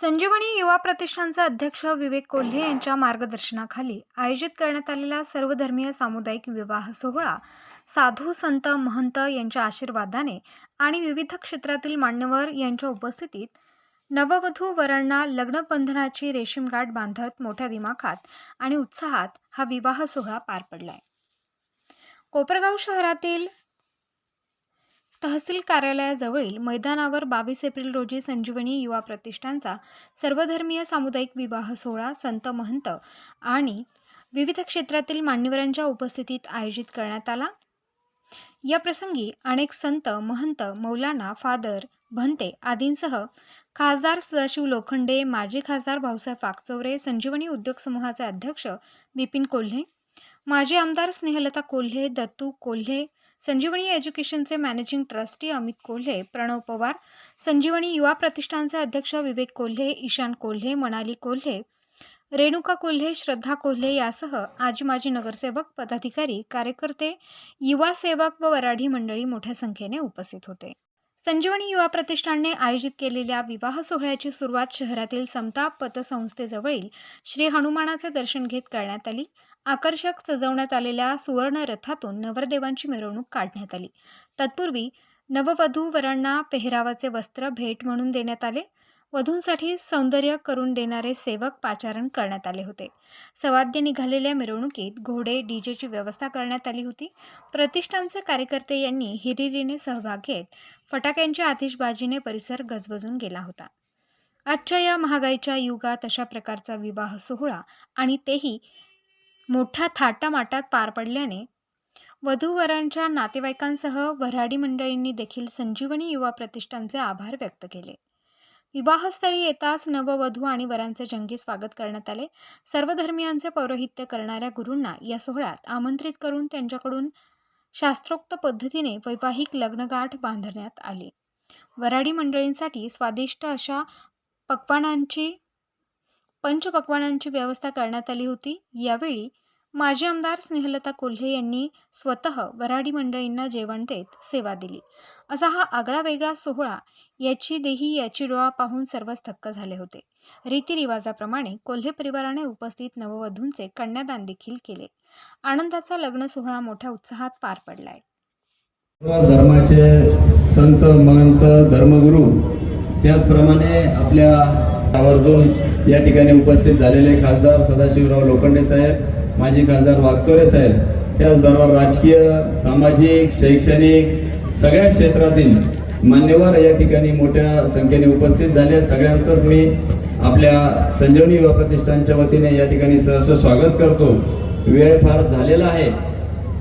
संजीवनी युवा प्रतिष्ठानचे अध्यक्ष विवेक कोल्हे यांच्या मार्गदर्शनाखाली आयोजित करण्यात आलेला सर्वधर्मीय सामुदायिक विवाह सोहळा साधू संत महंत यांच्या आशीर्वादाने आणि विविध क्षेत्रातील मान्यवर यांच्या उपस्थितीत नववधू वरांना लग्नबंधनाची रेशीमगाठ बांधत मोठ्या दिमाखात आणि उत्साहात हा विवाह सोहळा पार पडलाय. कोपरगाव शहरातील तहसील कार्यालयाजवळील मैदानावर बावीस एप्रिल रोजी संजीवनी युवा प्रतिष्ठानचा सर्वधर्मीय सामुदायिक विवाह सोहळा संत महंत आणि विविध क्षेत्रातील मान्यवरांच्या उपस्थितीत आयोजित करण्यात आला. या प्रसंगी अनेक संत महंत मौलाना फादर भंते आदींसह खासदार सदाशिव लोखंडे माजी खासदार भाऊसाहेब वाकचौरे संजीवनी उद्योग समूहाचे अध्यक्ष बिपिन कोल्हे माजी आमदार स्नेहलता कोल्हे दत्तू कोल्हे संजीवनी एज्युकेशनचे मॅनेजिंग ट्रस्टी अमित कोल्हे प्रणव पवार संजीवनी युवा प्रतिष्ठानचे अध्यक्ष विवेक कोल्हे ईशान कोल्हे मनाली कोल्हे रेणुका कोल्हे श्रद्धा कोल्हे यासह आजी माजी नगरसेवक पदाधिकारी कार्यकर्ते युवा सेवक व वराढी मंडळी मोठ्या संख्येने उपस्थित होते. संजीवनी युवा प्रतिष्ठानने आयोजित केलेल्या विवाह सोहळ्याची सुरुवात शहरातील समता पतसंस्थेजवळील श्री हनुमानाचे दर्शन घेत करण्यात आली. आकर्षक सजवण्यात आलेल्या सुवर्ण रथातून नवरदेवांची मिरवणूक काढण्यात आली. तत्पूर्वी नववधू वरांना पेहरावाचे वस्त्र भेट म्हणून देण्यात आले. वधूंसाठी सौंदर्य करून देणारे सेवक पाचारण करण्यात आले होते. सवाद्य निघालेल्या मिरवणुकीत घोडे डीजेची व्यवस्था करण्यात आली होती. प्रतिष्ठानचे कार्यकर्ते यांनी हिरिरीने सहभाग घेत फटाक्यांच्या आतिषबाजीने परिसर गजबजून गेला होता. आजच्या या महागाईच्या युगात अशा प्रकारचा विवाह सोहळा आणि तेही मोठ्या थाटामाटात पार पडल्याने वधूवरांच्या नातेवाईकांसह वऱ्हाडी मंडळींनी देखील संजीवनी युवा प्रतिष्ठानचे आभार व्यक्त केले. विवाहस्थळी येताच नववधू आणि वरांचे जंगी स्वागत करण्यात आले. सर्व धर्मियांचे पौरोहित्य करणाऱ्या गुरूंना या सोहळ्यात आमंत्रित करून त्यांच्याकडून शास्त्रोक्त पद्धतीने वैवाहिक लग्नगाठ बांधण्यात आली. वऱ्हाडी मंडळींसाठी स्वादिष्ट अशा पक्वानांची पंचपक्वानांची व्यवस्था करण्यात आली होती. यावेळी माजी आमदार स्नेहलता कोल्हे यांनी स्वतः वराडी मंडळींना जेवण देत सेवा दिली. असा हा आगळा वेगळा सोहळा याची देही याची डोळा पाहून सर्वच थक्क झाले होते. रीतिरिवाजाप्रमाणे कोल्हे परिवाराने उपस्थित नववधूंचे कन्यादान देखील केले. आनंदाचा लग्न सोहळा मोठ्या उत्साहात पार पडलाय. धर्माचे संत महंत धर्मगुरू त्याचप्रमाणे आपल्या आवर्जून या ठिकाणी उपस्थित झालेले खासदार सदाशिवराव लोखंडे साहेब माजी खासदार वागचोरे साहेब त्याचबरोबर राजकीय सामाजिक शैक्षणिक सगळ्या क्षेत्रातील मान्यवर या ठिकाणी मोठ्या संख्येने उपस्थित झाले. सगळ्यांचंच मी आपल्या संजीवनी युवा प्रतिष्ठानच्या वतीने या ठिकाणी सहर्ष स्वागत करतो. वेळ फार झालेला आहे.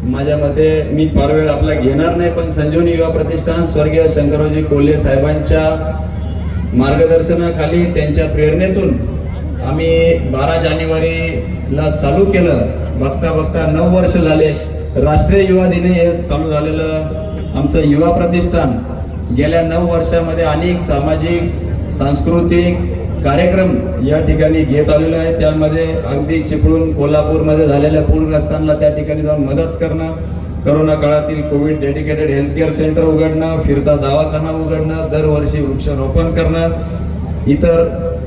माझ्या मते मी फार वेळ आपला घेणार नाही पण संजीवनी युवा प्रतिष्ठान स्वर्गीय शंकररावजी कोल्हे साहेबांच्या मार्गदर्शनाखाली त्यांच्या प्रेरणेतून आम्ही बारा जानेवारीला चालू केलं. बघता बघता नऊ वर्ष झाले. राष्ट्रीय युवा दिने हे चालू झालेलं आमचं युवा प्रतिष्ठान. गेल्या नऊ वर्षामध्ये अनेक सामाजिक सांस्कृतिक कार्यक्रम या ठिकाणी घेत आलेलो आहे. त्यामध्ये अगदी चिपळूण कोल्हापूरमध्ये झालेल्या पूरग्रस्तांना त्या ठिकाणी जाऊन मदत करणं करोना काळातील Covid dedicated health care centre उघडणं फिरता दवाखाना उघडणं दरवर्षी वृक्षारोपण करणं इतर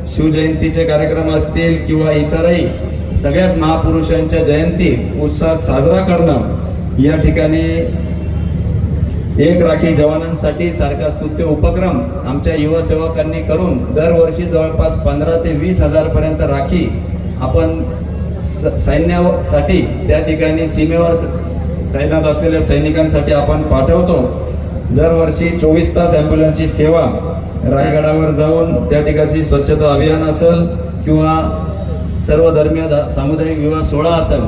शिवजयंतीचे कार्यक्रम असतील किंवा इतरही सगळ्याच महापुरुषांच्या जयंती उत्साहात साजरा करणं या ठिकाणी एक राखी जवानांसाठी सारखा स्तुत्य उपक्रम आमच्या युवा सेवकांनी करून दरवर्षी जवळपास पंधरा ते वीस हजारपर्यंत राखी आपण स- सैन्यासाठी त्या ठिकाणी सीमेवर तैनात असलेल्या सैनिकांसाठी आपण पाठवतो. दरवर्षी चोवीस तास ॲम्ब्युलन्सची सेवा रायगडावर जाऊन त्या ठिकाणी स्वच्छता अभियान असेल किंवा सर्व धर्मीय सामुदायिक विवाह सोहळा असेल.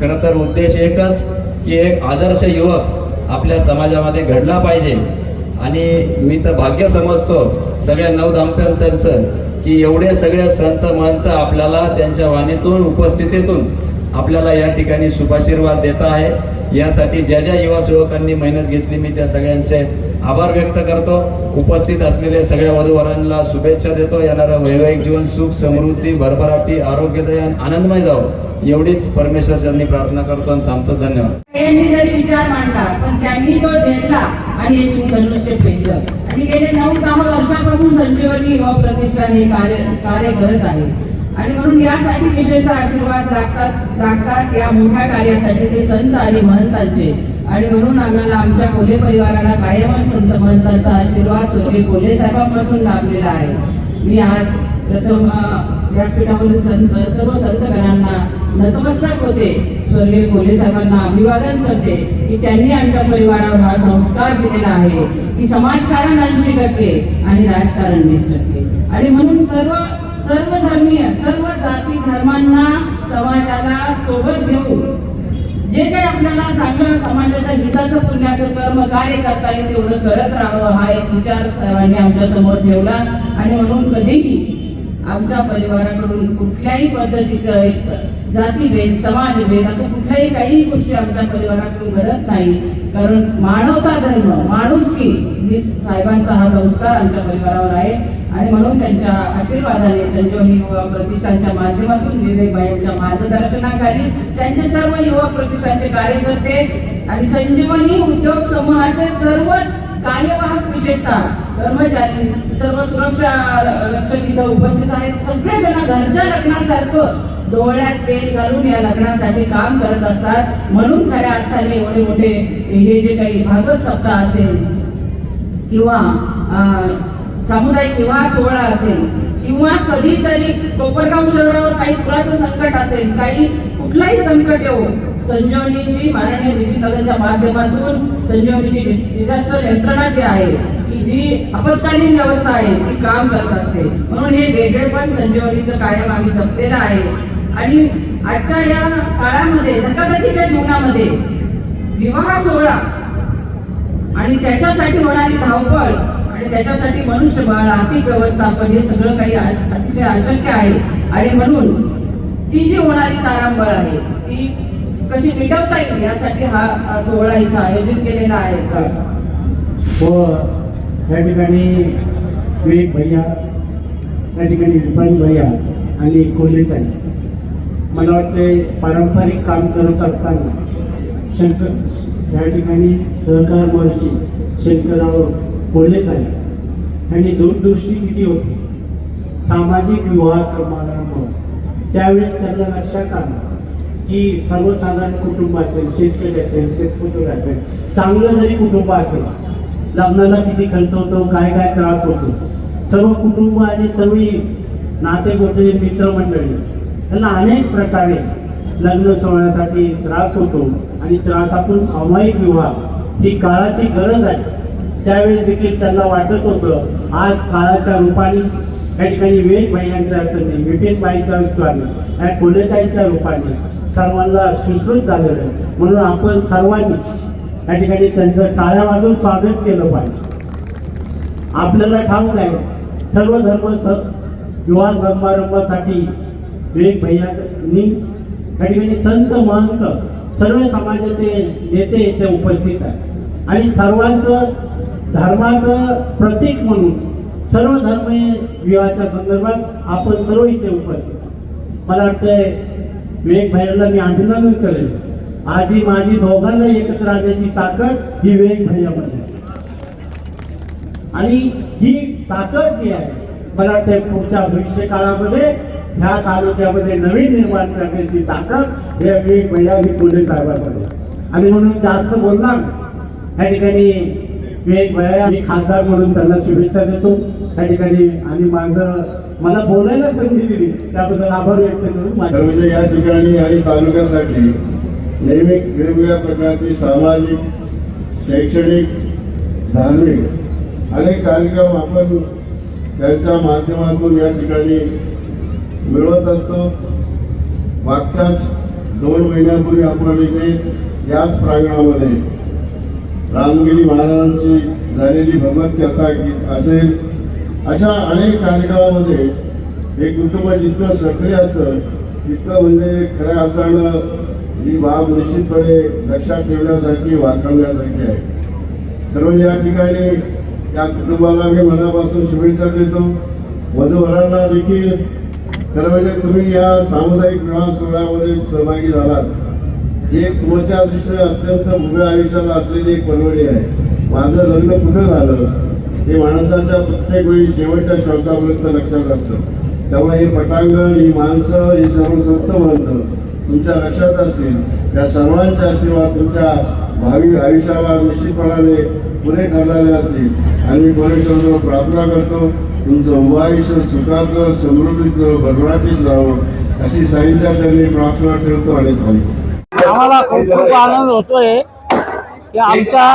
खरं तर उद्देश एकच की एक आदर्श युवक आपल्या समाजामध्ये घडला पाहिजे. आणि मी तर भाग्य समजतो सगळ्या नऊ की एवढे सगळे संत महंत आपल्याला त्यांच्या वाणीतून उपस्थितीतून आपल्याला या ठिकाणी शुभाशीर्वाद देत आहे. यासाठी ज्या ज्या युवा सेवकांनी मेहनत घेतली मी त्या सगळ्यांचे आभार व्यक्त करतो. उपस्थित असलेल्या सगळ्या वधूवरांना शुभेच्छा देतो. येणारं वैवाहिक जीवन सुख समृद्धी भरभराटी आरोग्यदायी आणि आनंदमय जावं. एवढीच परमेश्वरच्यांनी प्रार्थना करतो आणि थांबतो. धन्यवाद. त्यांनी जरी विचार मांडला पण त्यांनी तो झेलला आणि हे धनुष्य फेकलं आणि आणि गेले नऊ दहा वर्षापासून संजीवनी युवा प्रतिष्ठान हे कार्य कार्य करत आहे. आणि म्हणून यासाठी विशेष आशीर्वाद लागतात लागतात या मोठ्या कार्यासाठी ते संत आणि महंतांचे. आणि म्हणून आम्हाला आमच्या कोले परिवाराला कायमच संत महंतांचा आशीर्वाद स्वर्गीय कोले साहेबांपासून लाभलेला आहे. मी आज प्रथम अ, व्यासपीठावरील संत सर्व संतगणांना नतमस्तक होते. स्वर्गीय कोले साहेबांना अभिवादन करते की त्यांनी आमच्या परिवारावर हा संस्कार दिलेला आहे की समाजकारण ऐंशी टक्के आणि राजकारण वीस टक्के. आणि म्हणून सर्व सर्व धर्मीय सर्व जाती धर्मांना समाजाला सोबत घेऊन जे काही आपल्याला चांगलं समाजाच्या हिताचं पुण्याचं कर्म कार्य करता येईल तेवढं करत राहावं हा एक विचार सर्वांनी आमच्यासमोर ठेवला. आणि म्हणून कधीही आमच्या परिवाराकडून कुठल्याही पद्धतीचं एक जातीभेद समाजभेद असं कुठल्याही काही गोष्टी आमच्या परिवारातून घडत नाही. कारण मानवता धर्म माणुसकी ही साहेबांचा हा संस्कार आमच्या परिवारावर आहे. आणि म्हणून त्यांच्या आशीर्वादाने संजीवनी युवा प्रतिष्ठानच्या माध्यमातून विवेकबाईंच्या मार्गदर्शनाखाली त्यांचे सर्व युवा प्रतिष्ठानचे कार्यकर्ते आणि संजीवनी उद्योग समूहाचे सर्वच कार्यवाहक विशेषतः कर्मचारी सर्व सुरक्षा रक्षक इथं उपस्थित आहेत. सगळेजण घरच्या लग्नासारखं डोळ्यात तेल घालून या लग्नासाठी काम करत असतात. म्हणून खऱ्या अर्थाने एवढे मोठे हे जे काही भागवत सप्ताह असेल किंवा सामुदायिक विवाह सोहळा असेल किंवा कधीतरी कोपरगाव शहरावर काही पुराचं संकट असेल काही कुठलाही संकट येऊ संजीवनीची माननीय विविधताच्या माध्यमातून संजीवनीची डिझास्टर यंत्रणा जी आहे की जी आपत्कालीन व्यवस्था आहे ती काम करत असते. म्हणून हे वेगळेपण संजीवनीचं कायम आम्ही जपलेलं आहे. आणि आजच्या या काळामध्ये धकाधकीच्या जीवनामध्ये विवाह सोहळा आणि त्याच्यासाठी होणारी धावपळ आणि त्याच्यासाठी मनुष्यबळ आर्थिक व्यवस्थापन हे सगळं काही अतिशय अशक्य आहे. आणि म्हणून ती जी होणारी तारांबळ आहे ती कशी मिटवता येईल यासाठी हा सोहळा इथं आयोजित केलेला आहे. व या ठिकाणी विवेक भैया त्या ठिकाणी विपान भैया आणि कोल्हेताई. मला वाटते पारंपरिक काम करत असताना शंकर या ठिकाणी सहकार महर्षी शंकरराव आहे यांनी दूरदृष्टी किती होती? सामाजिक विवाह समारंभ. त्यावेळेस त्यांना लक्षात आलं की सर्वसाधारण कुटुंब असेल शेतकरी असेल शेतकरी असेल चांगलं जरी कुटुंब असेल लग्नाला किती खर्च होतो काय काय त्रास होतो सर्व कुटुंब आणि सर्व नाते गोते मित्रमंडळी त्यांना अनेक प्रकारे लग्न सोहळ्यासाठी त्रास होतो आणि त्रासातून सामायिक विवाह ही काळाची गरज आहे त्यावेळेस देखील त्यांना वाटत होतं आज काळाच्या रूपाने या ठिकाणी वेद भाईयांच्या हाताने विपिन बाईंच्या रूपाने या कोलेताईंच्या रूपाने सर्वांना सुश्रुत झालेलं आहे. म्हणून आपण सर्वांनी या ठिकाणी त्यांचं टाळ्या वाजून स्वागत केलं पाहिजे आपल्याला ठाऊक आहे सर्व धर्म स विवाह समारंभासाठी विवेक भैयानी या ठिकाणी संत महंत सर्व समाजाचे नेते इथे उपस्थित आहेत आणि सर्वांचं धर्माचं प्रतीक म्हणून सर्व धर्म विवाहाच्या संदर्भात आपण सर्व इथे उपस्थित मला वाटतंय विवेक भैयाला मी अभिनंदन करेल आजी माझी दोघांना एकत्र आणण्याची ताकद ही विवेक भैयामध्ये आहे. आणि ही ताकद जी आहे मला वाटतंय पुढच्या भविष्य काळामध्ये ह्या तालुक्यामध्ये नवीन निर्माण करण्याची ताकद हे विवेक भैया कोल्हे साहेबांमध्ये आणि म्हणून जास्त बोलणार या ठिकाणी विवेक भैया मी खासदार म्हणून त्यांना शुभेच्छा देतो. त्या ठिकाणी आणि माझं मला बोलायला संधी दिली त्याबद्दल आभार व्यक्त करून माझ्या म्हणजे या ठिकाणी आणि तालुक्यासाठी नेहमी वेगवेगळ्या प्रकारची सामाजिक शैक्षणिक धार्मिक अनेक कार्यक्रम आपण त्यांच्या माध्यमातून या ठिकाणी मिळवत असतो. मागच्याच दोन महिन्यापूर्वी आपण इथे याच प्रांगणामध्ये रामगिरी महाराजांची झालेली भगवत कथा असेल. अशा अनेक कार्यक्रमामध्ये हे कुटुंब जितकं सक्रिय असतं तितकं म्हणजे खऱ्या अर्थानं ही बाब निश्चितपणे लक्षात ठेवण्यासारखी वाकवण्यासाठी आहे. सर्व या ठिकाणी त्या कुटुंबाला मी मनापासून शुभेच्छा देतो. वधूवरांना देखील खरं म्हणजे तुम्ही या सामुदायिक विवाह सोहळ्यामध्ये सहभागी झालात. ही एक तुमच्या दृष्टीने अत्यंत भव्य आयुष्याला असलेली एक परवडी आहे. माझं लग्न कुठं झालं हे माणसाच्या प्रत्येक वेळी शेवटच्या श्वासापर्यंत लक्षात असतं. त्यामुळे हे पटांगण ही माणसं हे सर्व संत म्हणतं तुमच्या लक्षात असतील. त्या सर्वांचे आशीर्वाद तुमच्या भावी आयुष्याला निश्चितपणाने पुरे करणारे असतील. आणि मी परमेश्वराजवळ प्रार्थना करतो तुमचं उभं आयुष्य सुखाचं समृद्धीचं भरभराटीत जावं अशी साईंच्या त्यांनी प्रार्थना ठेवतो आणि थांबतो. आम्हाला खूप खूप आनंद होतोय की आमचा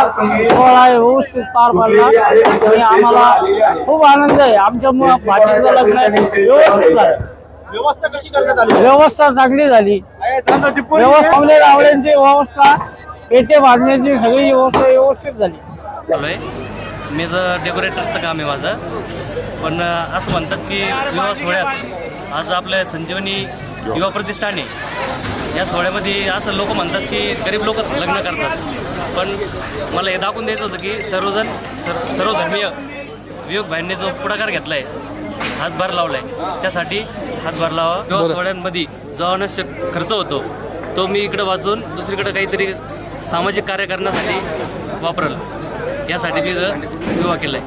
सोहळा व्यवस्थित पार पडला. आणि आम्हाला खूप आनंद आहे. आमच्या भाचीचं लग्न व्यवस्थित झालं. व्यवस्था कशी करण्यात आली? व्यवस्था चांगली झाली. व्यवस्था चांगले रावड्यांची व्यवस्था पेटे बांधण्याची सगळी व्यवस्था व्यवस्थित झाली. मी जर डेकोरेटरचं काम आहे माझं पण असं म्हणतात की विवाह सोहळ्यात आज आपलं संजीवनी युवा प्रतिष्ठान आहे. या सोहळ्यामध्ये असं लोक म्हणतात की गरीब लोकच लग्न करतात. पण मला हे दाखवून द्यायचं होतं की सर्वजण सर सर्वधर्मीय विवेक भाईंनी जो पुढाकार घेतला आहे हातभार लावला आहे त्यासाठी हातभार लावा. विवाह सोहळ्यांमध्ये जो अनावश्यक खर्च होतो तो मी इकडं वाचून दुसरीकडं काहीतरी सामाजिक कार्य करण्यासाठी वापरल. यासाठी मी इथं विवाह केला आहे